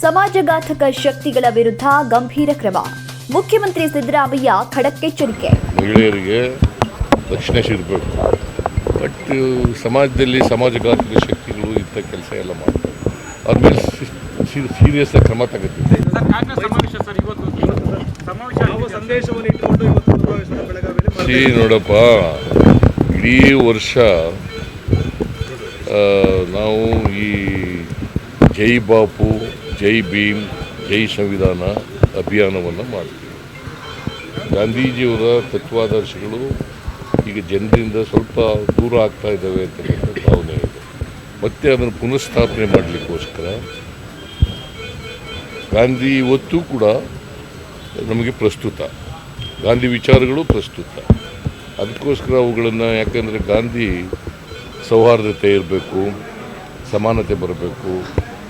ಸಮಾಜಘಾತಕ ಶಕ್ತಿಗಳ ವಿರುದ್ಧ ಗಂಭೀರ ಕ್ರಮ. ಮುಖ್ಯಮಂತ್ರಿ ಸಿದ್ದರಾಮಯ್ಯ ಖಡಕ್ಕೆಚ್ಚರಿಕೆ ಮಹಿಳೆಯರಿಗೆ ರಕ್ಷಣೆ ಸಿಗಬೇಕು ಬಟ್ ಸಮಾಜದಲ್ಲಿ ಸಮಾಜಘಾತಕ ಶಕ್ತಿಗಳು ಇಂಥ ಕೆಲಸ ಎಲ್ಲ ಮಾಡ್ತಾರೆ. ಸೀರಿಯಸ್ ಕ್ರಮ ತಗೋತಿದ್ದೆ ಸರ್ ಕಾಂಗ್ರೆಸ್ ಸಮಾವೇಶ ಸರ್ ಇವತ್ತು ಸಮಾವೇಶ ಸಂದೇಶವನ್ನು ಇಟ್ಟುಕೊಂಡು ಇವತ್ತು ಸಮಾವೇಶವನ್ನು ಬೆಳಗಾವಿಯಲ್ಲಿ ಸಿ ನೋಡಪ್ಪ ಇಡೀ ವರ್ಷ ಆ, ನಾವು ಈ ಜೈ ಬಾಪು, ಜೈ ಭೀಮ್, ಜೈ ಸಂವಿಧಾನ ಅಭಿಯಾನವನ್ನು ಮಾಡ್ತೀವಿ. ಗಾಂಧೀಜಿಯವರ ತತ್ವಾದರ್ಶಗಳು ಈಗ ಜನರಿಂದ ಸ್ವಲ್ಪ ದೂರ ಆಗ್ತಾ ಇದ್ದಾವೆ ಅಂತಕ್ಕಂಥ ಭಾವನೆ ಇದೆ. ಮತ್ತೆ ಅದನ್ನು ಪುನಃಸ್ಥಾಪನೆ ಮಾಡಲಿಕ್ಕೋಸ್ಕರ ಗಾಂಧಿ ಇವತ್ತು ಕೂಡ ನಮಗೆ ಪ್ರಸ್ತುತ. ಗಾಂಧಿ ವಿಚಾರಗಳು ಪ್ರಸ್ತುತ. ಅದಕ್ಕೋಸ್ಕರ ಅವುಗಳನ್ನು ಯಾಕಂದರೆ ಗಾಂಧಿ ಸೌಹಾರ್ದತೆ ಇರಬೇಕು, ಸಮಾನತೆ ಬರಬೇಕು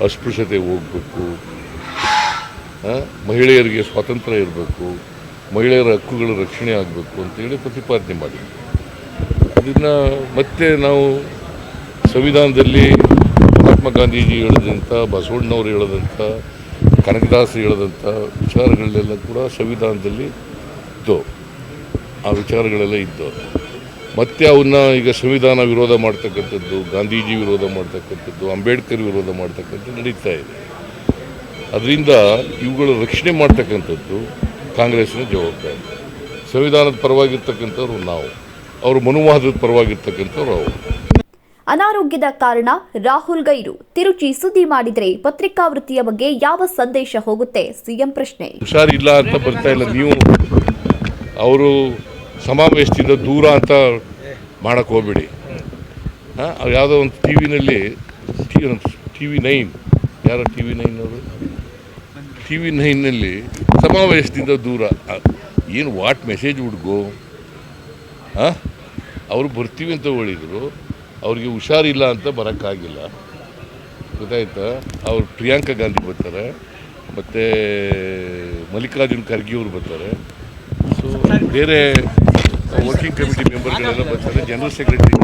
ಅಸ್ಪೃಶ್ಯತೆ ಹೋಗ್ಬೇಕು ಮಹಿಳೆಯರಿಗೆ ಸ್ವಾತಂತ್ರ್ಯ ಇರಬೇಕು, ಮಹಿಳೆಯರ ಹಕ್ಕುಗಳ ರಕ್ಷಣೆ ಆಗಬೇಕು ಅಂತೇಳಿ ಪ್ರತಿಪಾದನೆ ಮಾಡಿ ಇದನ್ನು ಮತ್ತೆ ನಾವು ಸಂವಿಧಾನದಲ್ಲಿ ಮಹಾತ್ಮ ಗಾಂಧೀಜಿ ಹೇಳಿದಂಥ, ಬಸವಣ್ಣವರು ಹೇಳಿದಂಥ ಕನಕದಾಸರು ಹೇಳಿದಂಥ ವಿಚಾರಗಳನ್ನೆಲ್ಲ ಕೂಡ ಸಂವಿಧಾನದಲ್ಲಿ ಇದ್ದವು. ಆ ವಿಚಾರಗಳೆಲ್ಲ ಇದ್ದು ಮತ್ತೆ ಅವನ್ನ ಈಗ ಸಂವಿಧಾನ ವಿರೋಧ ಮಾಡ್ತಕ್ಕಂಥದ್ದು ಗಾಂಧೀಜಿ ವಿರೋಧ ಮಾಡ್ತಕ್ಕಂಥದ್ದು ಅಂಬೇಡ್ಕರ್ ವಿರೋಧ ಮಾಡ್ತಕ್ಕಂಥದ್ದು ನಡೀತಾ ಇದೆ. ಅದರಿಂದ ಇವುಗಳ ರಕ್ಷಣೆ ಮಾಡ್ತಕ್ಕಂಥದ್ದು ಕಾಂಗ್ರೆಸ್ನ ಜವಾಬ್ದಾರಿ. ಸಂವಿಧಾನದ ಪರವಾಗಿರ್ತಕ್ಕಂಥವ್ರು ನಾವು. ಅವರು ಮನುವಾದದ ಪರವಾಗಿರ್ತಕ್ಕಂಥವ್ರು ಅವರು. ಅನಾರೋಗ್ಯದ ಕಾರಣ ರಾಹುಲ್ ಗೈರು ತಿರುಚಿ ಸುದ್ದಿ ಮಾಡಿದರೆ ಪತ್ರಿಕಾವೃತ್ತಿಯ ಬಗ್ಗೆ ಯಾವ ಸಂದೇಶ ಹೋಗುತ್ತೆ? ಸಿಎಂ ಪ್ರಶ್ನೆ. ಹುಷಾರಿಲ್ಲ ಅಂತ ಬರ್ತಾ ಇಲ್ಲ ನೀವು. ಅವರು ಸಮಾವೇಶದಿಂದ ದೂರ ಅಂತ ಮಾಡಕ್ಕೆ ಹೋಗ್ಬೇಡಿ. ಹಾಂ ಯಾವುದೋ ಒಂದು ಟಿ ವಿನಲ್ಲಿ ಟಿ ವಿ ನೈನ್, ಯಾರೋ ಟಿ ವಿ ನೈನ್ ಅವರು? ಟಿ ವಿ ನೈನ್ನಲ್ಲಿ ಸಮಾವೇಶದಿಂದ ದೂರ. ಏನು ವಾಟ್ ಮೆಸೇಜ್ ಹುಡುಗು? ಹಾಂ, ಅವರು ಬರ್ತೀವಿ ಅಂತ ಹೇಳಿದರು, ಅವ್ರಿಗೆ ಹುಷಾರಿಲ್ಲ ಅಂತ ಬರೋಕ್ಕಾಗಿಲ್ಲ. ಗೊತ್ತಾಯ್ತಾ? ಅವ್ರು ಪ್ರಿಯಾಂಕಾ ಗಾಂಧಿ ಬರ್ತಾರೆ, ಮತ್ತು ಮಲ್ಲಿಕಾರ್ಜುನ್ ಖರ್ಗೆ ಅವರು ಬರ್ತಾರೆ. ಸೊ ಬೇರೆ ವರ್ಕಿಂಗ್ ಕಮಿಟಿ ಮೆಂಬರ್ಗಳೆಲ್ಲ ಬರ್ತಾರೆ ಜನರಲ್ ಸೆಕ್ರೆಟರಿ